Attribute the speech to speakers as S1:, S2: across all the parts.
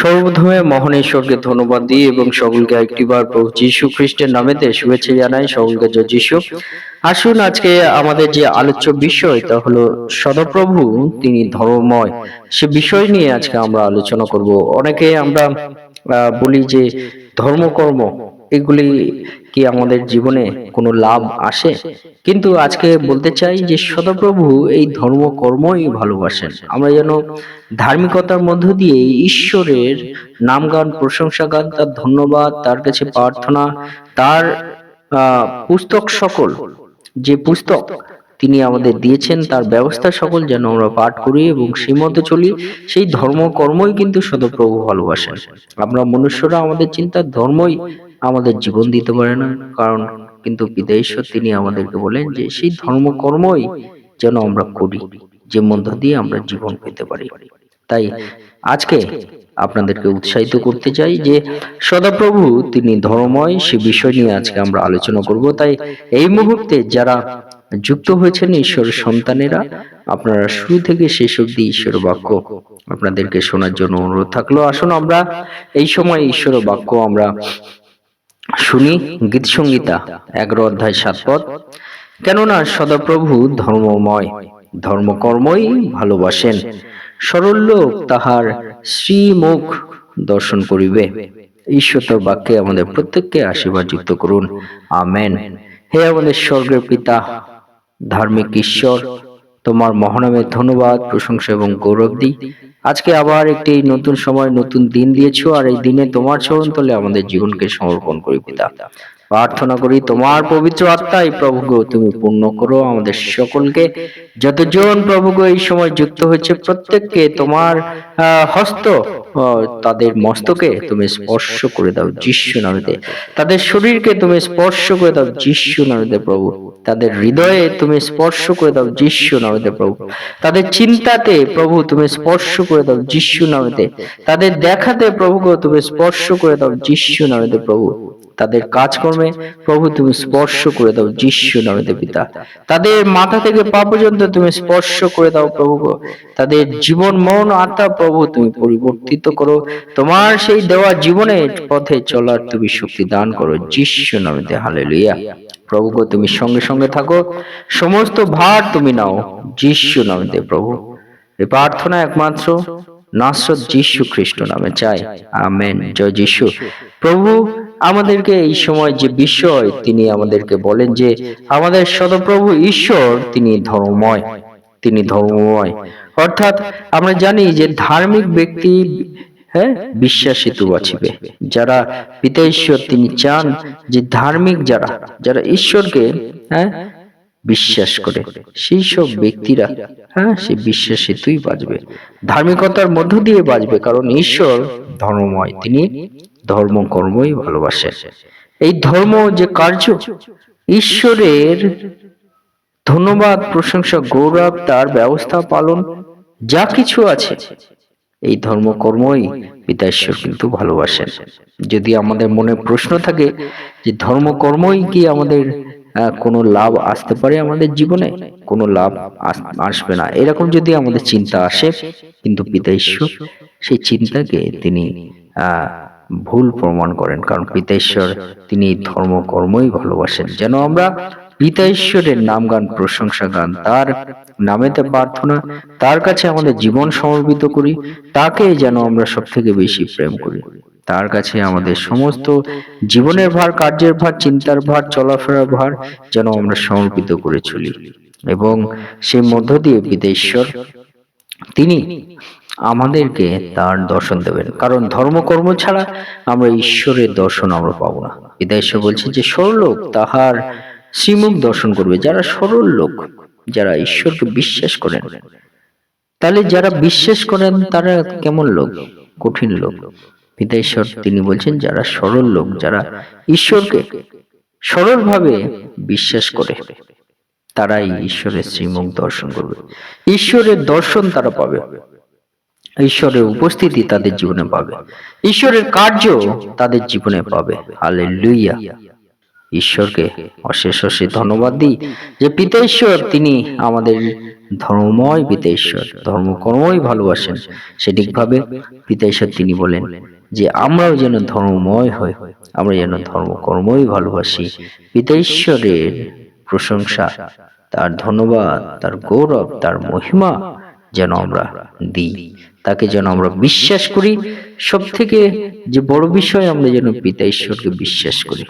S1: সর্বপ্রথমে মহান ঈশ্বরকে ধন্যবাদ দিই এবং সকলকে একটিবার প্রভু যীশু খ্রিস্টের নামেতে শুভেচ্ছা জানাই, সকলকে জয় যীশু। আসুন আজকে আমাদের যে আলোচ্য বিষয় তা হলো সদপ্রভু, তিনি ধর্মময়। সে বিষয় নিয়ে আজকে আমরা আলোচনা করব। অনেকে আমরা বলি যে ধর্মকর্ম এগুলি কি আমাদের জীবনে কোনো লাভ আসে? কিন্তু আজকে বলতে চাই যে সদপ্রভু এই ধর্মকর্মই ভালোবাসেন। আমরা যেন ধার্মিকতার মধ্য দিয়ে ঈশ্বরের নামগান, প্রশংসা গান, তার ধন্যবাদ, তার কাছে প্রার্থনা, তার পুস্তক সকল, যে পুস্তক তিনি আমাদের দিয়েছেন, তার ব্যবস্থা সকল যেন আমরা পাঠ করি এবং সেই মতো চলি, সেই ধর্মকর্মই কিন্তু সদপ্রভু ভালোবাসেন। আমরা মনুষ্যরা আমাদের চিন্তার ধর্মই আমাদের জীবন দিতে পারে না। কারণ কিন্তু ঈশ্বর তিনি আমাদেরকে বলেন যে, সেই ধর্মকর্মই যেন আমরা করি, যে মধ্য দিয়ে আমরা জীবন পেতে পারি। তাই আজকে আপনাদেরকে উৎসাহিত করতে চাই যে, সদাপ্রভু তিনি ধর্মময় সে বিষয় নিয়ে আজকে আমরা আলোচনা করব। তাই এই মুহূর্তে যারা যুক্ত হয়েছেন ঈশ্বরের সন্তানেরা, আপনারা শুরু থেকে শেষ অব্দি ঈশ্বর বাক্য আপনাদেরকে শোনার জন্য অনুরোধ থাকল। আসুন আমরা এই সময় ঈশ্বর বাক্য আমরা শুনি গীত সংগীতা এগারো অধ্যায় সাত কেননা সদাপ্রভু ধর্মময়, ধর্মকর্মই ভালোবাসেন। সরল লোক তাহার শ্রীমুখ দর্শন করিবে। ঈশ্বর বাক্যে আমাদের প্রত্যেককে আশীর্বাদ যুক্ত করুন। আমেন। হে আমাদের স্বর্গের পিতা, ধার্মিক ঈশ্বর, তোমার মহানামের ধন্যবাদ, প্রশংসা এবং গৌরব দিই। আজকে আবার একটি নতুন সময়, নতুন দিন দিয়েছ, আর এই দিনে তোমার চরণ তলে আমাদের জীবনকে সমর্পণ করি পিতা। প্রার্থনা করি তোমার পবিত্র আত্মাই প্রভুগ তুমি পূর্ণ করো আমাদের সকলকে। যতজন প্রভুগ এই সময় যুক্ত হয়েছে, প্রত্যেককে তোমার হস্ত তাদের মস্তকে তুমি স্পর্শ করে দাও, যিশু নামেতে তাদের শরীরকে তুমি স্পর্শ করে দাও, যিশু নামেতে প্রভু। তাদের হৃদয়ে তুমি স্পর্শ করে দাও যিশু নামেতে প্রভু। তাদের চিন্তাতে প্রভু তুমি স্পর্শ করে দাও যিশু নামেতে। তাদের দেখাতে প্রভু তুমি স্পর্শ করে দাও যিশু নামেতে প্রভু। তাদের কাজকর্মে প্রভু তুমি স্পর্শ করে দাও যিশু নামেতে পিতা। তাদের মাথা থেকে পা পর্যন্ত তুমি স্পর্শ করে দাও প্রভু তাদের জীবন মন আত্মা প্রভু তুমি পরিবর্তিত করো। তোমার সেই দেওয়া জীবনের পথে চলার তুমি শক্তি দান করো। যিশু নামেতে, হালেলুয়া। প্রভু তুমি সঙ্গে সঙ্গে থাকো। সমস্ত ভার তুমি নাও, যিশু নামেতে প্রভু। এই প্রার্থনা একমাত্র নাসরত যিশু খ্রিস্ট নামে চাই। আমেন। জয় যিশু। প্রভু, আমাদেরকে এই সময় যে বিষয় তিনি আমাদেরকে বলেন যে, আমাদের সদপ্রভু ঈশ্বর, তিনি ধর্মময় তিনি ধর্মময়। অর্থাৎ আমরা জানি যে ধার্মিক ব্যক্তি হ্যাঁ বিশ্বাস হেতু বাঁচিবে। যারা পিতা ঈশ্বর তিনি চান যে ধার্মিক যারা যারা ঈশ্বরকে হ্যাঁ বিশ্বাস করে সেই সব ব্যক্তিরা হ্যাঁ সে বিশ্বাস হেতুই বাঁচবে। ধার্মিকতার মধ্য দিয়ে বাঁচবে কারণ ঈশ্বর ধর্মময় তিনি ধর্ম কর্মই ভালোবাসেন। এই ধর্ম যে কার্য ঈশ্বরের ধন্যবাদ প্রশংসা গৌরব তার ব্যবস্থা পালন যা কিছু আছে এই ধর্মকর্মই পিতা ঈশ্বর কিন্তু ভালোবাসেন। যদি আমাদের মনে প্রশ্ন থাকে যে ধর্মকর্মই কি আমাদের কোনো লাভ আসতে পারে আমাদের জীবনে? কোনো লাভ আসবে না। এরকম যদি আমাদের চিন্তা আসে, কিন্তু পিতা ঈশ্বর সেই চিন্তাকে তিনি ভুল প্রমাণ করেন। কারণ পিতা ঈশ্বর তিনি ধর্মকর্মই ভালোবাসেন। যেন আমরা পিতা ঈশ্বরের নাম গান প্রশংসা গান, তার নামেতে প্রার্থনা, তার কাছে আমাদের জীবন সমর্পিত করি, তাকে যেন আমরা সব থেকে বেশি প্রেম করি। তার কাছে আমাদের সমস্ত জীবনের ভার, কার্যের ভার, চিন্তার ভার, চলাফেরার ভার যেন আমরা সমর্পিত করে চলি। এবং সেই মধ্য দিয়ে পিতা ঈশ্বর, তিনি আমাদেরকে তার দর্শন দেবেন। কারণ ধর্মকর্ম ছাড়া আমরা ঈশ্বরের দর্শন আমরা পাবো না। পিতা ঈশ্বর বলছে যে সরল লোক তাহার শ্রীমুখ দর্শন করবে, যারা সরল লোক, যারা ঈশ্বরকে বিশ্বাস করেন। তাহলে যারা বিশ্বাস করেন, তারা কেমন লোক? কঠিন লোক। পিতা ঈশ্বর, তিনি বলছেন, যারা সরল লোক, যারা ঈশ্বরকে সরলভাবে বিশ্বাস করে, তারাই ঈশ্বরের শ্রীমুখ দর্শন করবে। ঈশ্বরের দর্শন তারা পাবে। ঈশ্বরের উপস্থিতি তাদের জীবনে পাবে। ঈশ্বরের কার্য তাদের জীবনে পাবে। হালে লুইয়া ঈশ্বরকে অশেষ অশেষ ধন্যবাদ দিই যে পিতা ঈশ্বর তিনি আমাদের ধর্মময় পিতা ঈশ্বর ধর্মকর্মই ভালোবাসেন। সঠিকভাবে পিতা ঈশ্বর তিনি বলেন যে আমরাও যেন ধর্মময় হই আমরা যেন ধর্মকর্মই ভালোবাসি। পিতা ঈশ্বরের প্রশংসা তার ধন্যবাদ তার গৌরব তার মহিমা যেন আমরা দিই। তাকে যেন আমরা বিশ্বাস করি। সব থেকে যে বড় বিষয় আমরা যেন পিতা ঈশ্বরকে বিশ্বাস করি।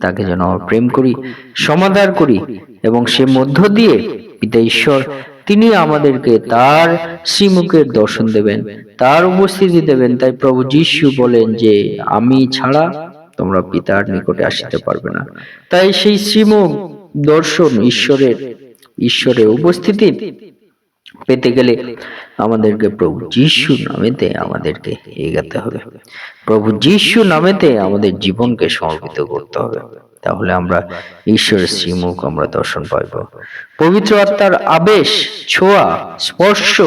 S1: তাকে যেন প্রেম করি সমাধান করি এবং সে মধ্য দিয়ে পিতা ঈশ্বর তিনি আমাদেরকে তার শ্রীমুখের দর্শন দেবেন তার উপস্থিতি দেবেন। তাই প্রভু যিশু বলেন যে আমি ছাড়া তোমরা পিতার নিকটে আসিতে পারবে না। তাই সেই শ্রীমুখ দর্শন ঈশ্বরের ঈশ্বরের উপস্থিতি পেতে গেলে আমাদেরকে প্রভু যিশু নামেতে আমাদেরকে এগাতে হবে। প্রভু যিশু নামেতে আমাদের জীবনকে সমর্পিত করতে হবে। তাহলে আমরা ঈশ্বরের শ্রীমুখ আমরা দর্শন পাইব। পবিত্র আত্মার আবেশ, ছোঁয়া, স্পর্শ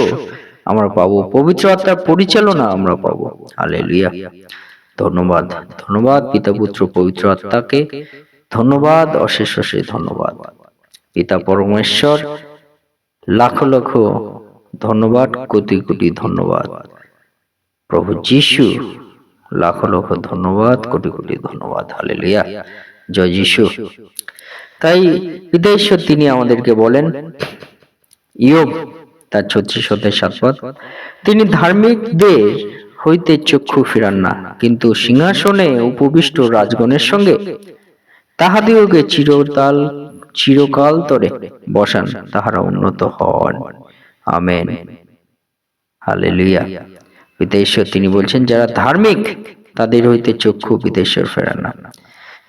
S1: আমরা পাবো। পবিত্র আত্মার পরিচালনা আমরা পাবো। হালেলুয়া। ধন্যবাদ। ধন্যবাদ পিতা পুত্র পবিত্র আত্মাকে। ধন্যবাদ, অশেষ অশেষ ধন্যবাদ। পিতা পরমেশ্বর লাখ লক্ষ ধন্যবাদ, কোটি কোটি ধন্যবাদ। প্রভু যিশু, লাখ লক্ষ ধন্যবাদ, কোটি কোটি ধন্যবাদ। হালেলুয়া। জয় যিশু। তাই ঈশ্বর তিনি আমাদেরকে বলেন, ইয়োব, তার ছত্রিশ অধ্যায় সাত পদ, তিনি ধার্মিকদের হইতে চক্ষু ফিরান না, কিন্তু সিংহাসনে উপবিষ্ট রাজগণের সঙ্গে তাহাদিওকে চিরতাল চিরকাল তরে বসান তাহারা উন্নত হন। আমেন। হালেলুয়া। পিতেশ্বর তিনি বলছেন যারা ধার্মিক তাদের হইতে চক্ষু পিতেশ্বর ফেরান না।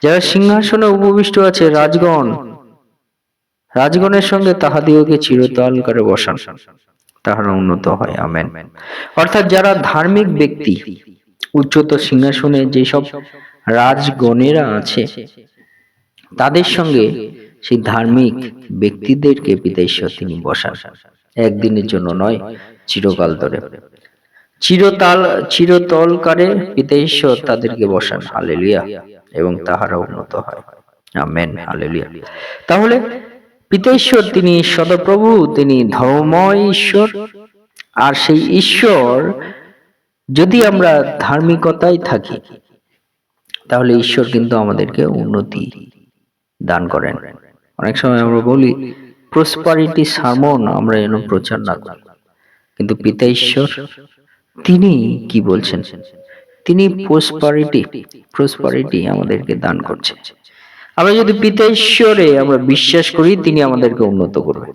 S1: যারা সিংহাসনে উপবিষ্ট আছে রাজগণ রাজগণের সঙ্গে তাহাদিওকে চিরতাল করে বসান। তাহারা উন্নত হয়। আমেন। অর্থাৎ যারা ধার্মিক ব্যক্তি উচ্চতর সিংহাসনে যেসব রাজগণেরা আছে তাদের সঙ্গে সেই ধার্মিক ব্যক্তিদেরকে বিদেশ্বর তিনি বসান। একদিনের জন্য নয়, চিরকাল ধরে। চিরতাল চিরতলকারে পিতেশ্বর তাদেরকে বসান। হালেলিয়া। এবং তাহারা উন্নত হয়। আমেন। হালেলিয়া। তাহলে পিতেশ্বর তিনি সদপ্রভু, তিনি ধর্মময় ঈশ্বর। আর সেই ঈশ্বর যদি আমরা ধার্মিকতায় থাকি, তাহলে ঈশ্বর কিন্তু আমাদেরকে উন্নতি দান করেন। অনেক সময় আমরা বলি প্রসপারিটি সামন আমরা যেন প্রচার না করি। কিন্তু পিতা ঈশ্বর, তিনি কি বলছেন? তিনি প্রসপারিটি প্রসপারিটি আমাদেরকে দান করছেন। আমরা যদি পিতা ঈশ্বরে আমরা বিশ্বাস করি, তিনি আমাদেরকে উন্নত করবে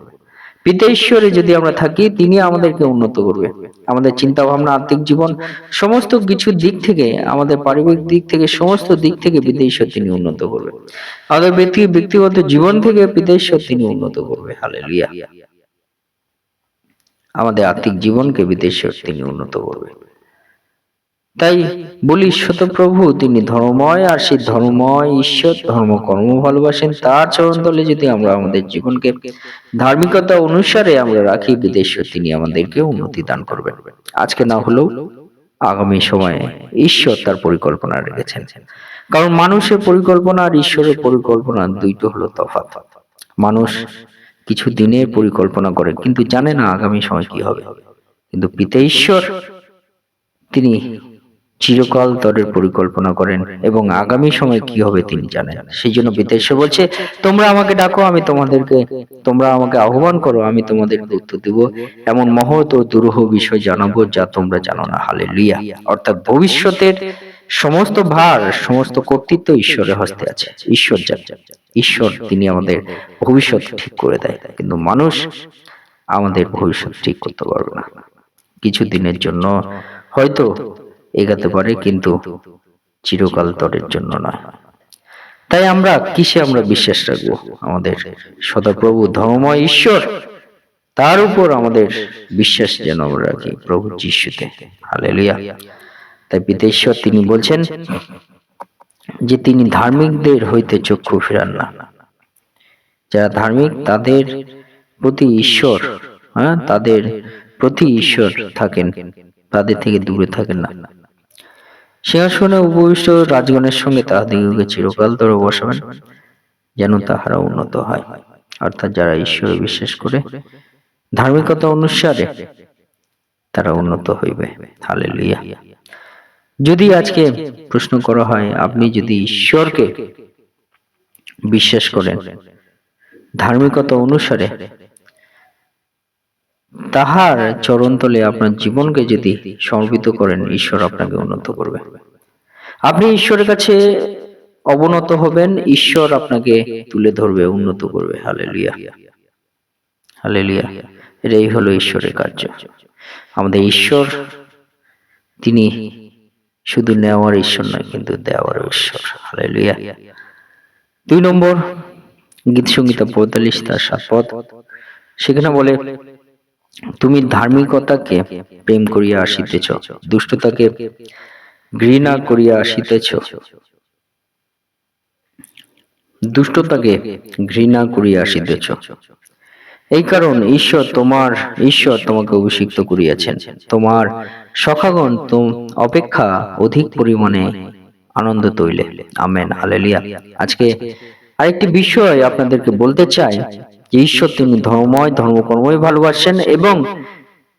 S1: পিতা ঈশ্বরে যদি আমরা থাকি, তিনি আমাদেরকে উন্নত করবে। আমাদের চিন্তা ভাবনা আর্থিক জীবন, সমস্ত কিছু দিক থেকে, আমাদের পারিবারিক দিক থেকে, সমস্ত দিক থেকে পিতা ঈশ্বর তিনি উন্নত করবে। আমাদের ব্যক্তি, ব্যক্তিগত জীবন থেকে পিতা ঈশ্বর তিনি উন্নত করবে। হালেলুয়া। আমাদের আর্থিক জীবনকে বিদেশ্বর তিনি উন্নত করবে। তাই বলি শতপ্রভু তিনি ধর্মময়, আর সেই ধর্মময় ঈশ্বর ধর্ম কর্ম ভালোবাসেন। তার চরণ তলে যদি আমরা আমাদের জীবনকে ধার্মিকতা অনুসারে আমরা রাখি, বিদেশে তিনি আমাদেরকে উন্নতি দান করবেন। আজকে না হলেও আগামী সময়ে ঈশ্বর তার পরিকল্পনা রেখেছেন। কারণ মানুষের পরিকল্পনা আর ঈশ্বরের পরিকল্পনা দুইটো হলো তফাৎ। মানুষ কিছু দিনের পরিকল্পনা করে, কিন্তু জানে না আগামী সময় কি হবে। কিন্তু পিতা ঈশ্বর, তিনি চিরকাল তরের পরিকল্পনা করেন এবং আগামী সময় কি হবে তিনি জানেন। সেই জন্য বিদেশে বলছে, তোমরা আমাকে ডাকো, আমি তোমাদেরকে, তোমরা আমাকে আহ্বান করো, আমি তোমাদেরকে উত্তর দেব। এমন মহৎ ও দুরূহ বিষয় জানাব যা তোমরা জানো না। হালে লুইয়া অর্থাৎ ভবিষ্যতের সমস্ত ভার, সমস্ত কর্তৃত্ব ঈশ্বরের হস্তে আছে। ঈশ্বর জানে ঈশ্বর তিনি আমাদের ভবিষ্যৎ ঠিক করে দেয়। কিন্তু মানুষ আমাদের ভবিষ্যৎ ঠিক করতে পারবে না। কিছু দিনের জন্য হয়তো এগাতে পারে কিন্তু চিরকাল তরের জন্য নয় তাই আমরা কিসে আমরা বিশ্বাস রাখব? আমাদের সদাপ্রভু ধর্মময় ঈশ্বর, তার উপর আমাদের বিশ্বাস যেন আমরা রাখি প্রভু যিশুতে। হালেলুয়া। তাই পিতেশ্বর তিনি বলছেন যে তিনি ধার্মিকদের হইতে চক্ষু ফেরান না। যারা ধার্মিক, তাদের প্রতি ঈশ্বর হ্যাঁ তাদের প্রতি ঈশ্বর থাকেন, তাদের থেকে দূরে থাকেন না। সিংহাসনে উপবিষ্ট রাজগণের সঙ্গে তাহাদিগকে চিরকাল ধরে বসাবেন, যেন তাহারা উন্নত হয়। অর্থাৎ যারা ঈশ্বরে বিশ্বাস করে, ধার্মিকতা অনুসারে তারা উন্নত হইবে। হালেলুয়া। যদি আজকে প্রশ্ন করা হয়, আপনি যদি ঈশ্বরকে বিশ্বাস করেন, ধার্মিকতা অনুসারে তাহার চরণতলে আপনার জীবনকে যদি সমর্পিত করেন, ঈশ্বর আপনাকে উন্নত করবে। আপনি ঈশ্বরের কাছে অবনত হবেন, ঈশ্বর আপনাকে তুলে ধরবে, উন্নত করবে। হালেলুয়া। হালেলুয়া। এটাই হলো ঈশ্বরের কার্য। আমাদের ঈশ্বর, তিনি শুধু নেওয়ার ঈশ্বর নয়, কিন্তু দেওয়ার ঈশ্বর। হালেলুয়া। দুই নম্বর, গীত সংগীতা পঁয়তাল্লিশ তার সাত সেখানে বলে তুমি ধার্মিকতাকে প্রেম করিয়া আসিতেছ, দুষ্টতাকে ঘৃণা করিয়া আসিতেছ। দুষ্টতাকে ঘৃণা করিয়া আসিতেছ। এই কারণ ঈশ্বর তোমার, ঈশ্বর তোমাকে অভিষিক্ত করিয়াছেন। তোমার সখাগণ তো অপেক্ষা অধিক পরিমাণে আনন্দ তৈলে। Amen, hallelujah. আজকে আরেকটি বিষয় আপনাদেরকে বলতে চাই। ঈশ্বর তিনি ধর্মময়, ধর্মকর্মই ভালোবাসেন এবং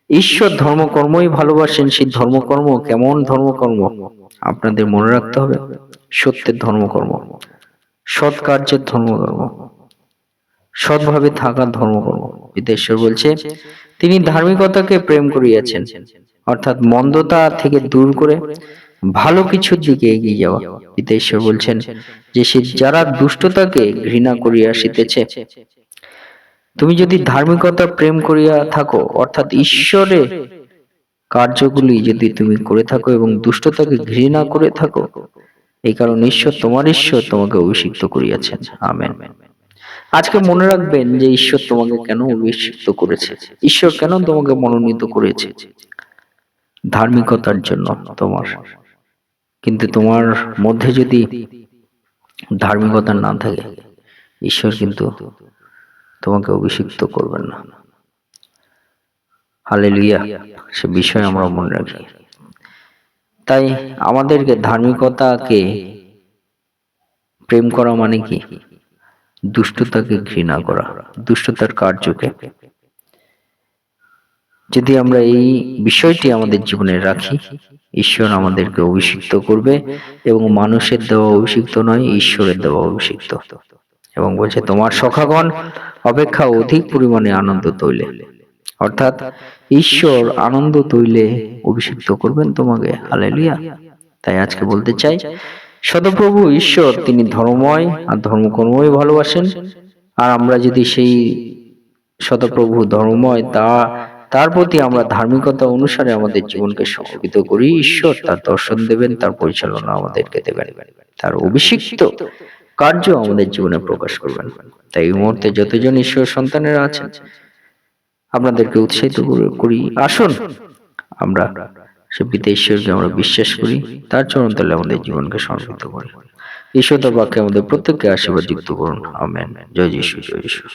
S1: ঈশ্বর ধর্মকর্মই ভালোবাসেন, সেই ধর্মকর্ম কেমন ধর্মকর্ম? আপনাদের মনে রাখতে হবে, সত্যের ধর্মকর্ম, সৎ কার্যের ধর্মকর্ম, সৎভাবে থাকার ধর্মকর্ম। বিদেশ্বর বলছে, তিনি ধার্মিকতাকে প্রেম করিয়াছেন, অর্থাৎ মন্দতা থেকে দূর করে ভালো কিছুর দিকে এগিয়ে যাওয়া। বিদেশ্বর বলছেন যে, সে যারা দুষ্টতাকে ঘৃণা করিয়া আসিতেছে তুমি যদি ধার্মিকতা প্রেম করিয়া থাকো, অর্থাৎ ঈশ্বরে কার্যগুলি যদি তুমি করে থাকো এবং দুষ্টতাকে ঘৃণা করে থাকো, এই কারণে ঈশ্বর তোমার ঈশ্বর তোমাকে অভিষিক্ত করিয়াছেন। আমেন। আজকে মনে রাখবেন যে ঈশ্বর তোমাকে কেন অভিষিক্ত করেছে? ঈশ্বর কেন তোমাকে মনোনীত করেছে? ধার্মিকতার জন্য তোমার। কিন্তু তোমার মধ্যে যদি ধার্মিকতা না থাকে, ঈশ্বর কিন্তু তোমাকে অভিষিক্ত করবেন না। হালেলুয়া, সে বিষয় আমরা মনে রাখি। তাই আমাদেরকে ধার্মিকতাকে প্রেম করা মানে কি? দুষ্টতাকে ঘৃণা করা, দুষ্টতার কার্যকে। যদি আমরা এই বিষয়টি আমাদের জীবনে রাখি, ঈশ্বর আমাদেরকে অভিষিক্ত করবে এবং মানুষের দেওয়া অভিষিক্ত নয়, ঈশ্বরের দেওয়া অভিষিক্ত। এবং বলছে, তোমার সখাগণ অপেক্ষা অধিক পরিমাণে আনন্দ তৈলে। অর্থাৎ ঈশ্বর আনন্দ তৈলে অভিষিক্ত করবেন তোমাকে। হালেলুয়া। তাই আজকে বলতে চাই, সদপ্রভু ঈশ্বর, তিনি ধর্মময় আর ধর্মকর্মই ভালোবাসেন। আর আমরা যদি সেই সদপ্রভু ধর্মময়, তা, তার প্রতি আমরা ধার্মিকতা অনুসারে আমাদের জীবনকে সমর্পিত করি, ঈশ্বর তার দর্শন দেবেন, তার পরিচালনা আমাদেরকে দেবেন। তার অভিষিক্ত কার্য আমাদের জীবনে প্রকাশ করবেন। তাই এই মুহূর্তে যতজন ঈশ্বর সন্তানেরা আছেন, আপনাদেরকে উৎসাহিত করি আসুন, আমরা সে পিতা ঈশ্বরকে আমরা বিশ্বাস করি, তার চরণ তাহলে আমাদের জীবনকে সমর্পিত করি। ঈশ্বর বাক্যে আমাদের প্রত্যেককে আশীর্বাদ যুক্ত করুন। আমেন। জয় যীশু, জয় যিশু।